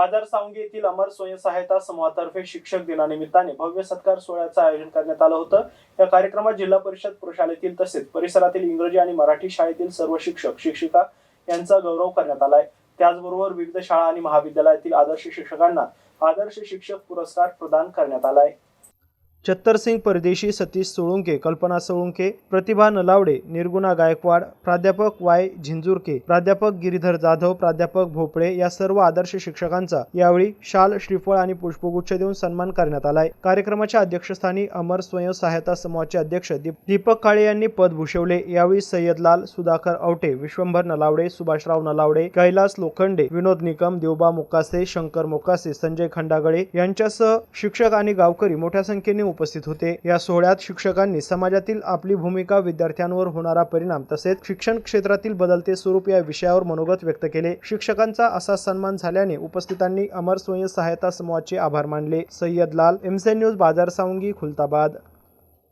बाजार सावंगी येथील अमर स्वयंसहायता समूहातर्फे शिक्षक दिनानिमित्ताने भव्य सत्कार सोहळ्याचं आयोजन करण्यात आलं होतं. या कार्यक्रमात जिल्हा परिषद पुरुषालयातील तसेच परिसरातील इंग्रजी आणि मराठी शाळेतील सर्व शिक्षक शिक्षिका यांचा गौरव करण्यात आलाय. त्याचबरोबर विविध शाळा आणि महाविद्यालयातील आदर्श शिक्षकांना आदर्श शिक्षक पुरस्कार प्रदान करण्यात आलाय. छत्तरसिंग परदेशी सतीश सोळुंके कल्पना सोळुंके प्रतिभा नलावडे निर्गुणा गायकवाड प्राध्यापक वाय झिंजुरके प्राध्यापक गिरीधर जाधव प्राध्यापक भोपळे या सर्व आदर्श शिक्षकांचा यावेळी शाल श्रीफळ आणि पुष्पगुच्छ देऊन सन्मान करण्यात आलाय. कार्यक्रमाच्या अध्यक्षस्थानी अमर स्वयंसहायता समूहाचे अध्यक्ष दीप- दीपक काळे यांनी पद भूषवले. यावेळी सय्यदलाल सुधाकर आवटे विश्वंभर नलावडे सुभाषराव नलावडे कैलास लोखंडे विनोद निकम देवबा मोकासे शंकर मोकासे संजय खंडागळे यांच्यासह शिक्षक आणि गावकरी मोठ्या संख्येने उपस्थित होते. या सोहळ्यात शिक्षकांनी समाजातील आपली भूमिका विद्यार्थ्यांवर होणारा परिणाम तसेच शिक्षण क्षेत्रातील बदलते स्वरूप या विषयावर मनोगत व्यक्त केले. शिक्षकांचा असा सन्मान झाल्याने उपस्थितांनी अमर स्वयं सहायता समूहाचे आभार मानले. सय्यद लाल एमसे न्यूज बाजार सावंगी खुलताबाद.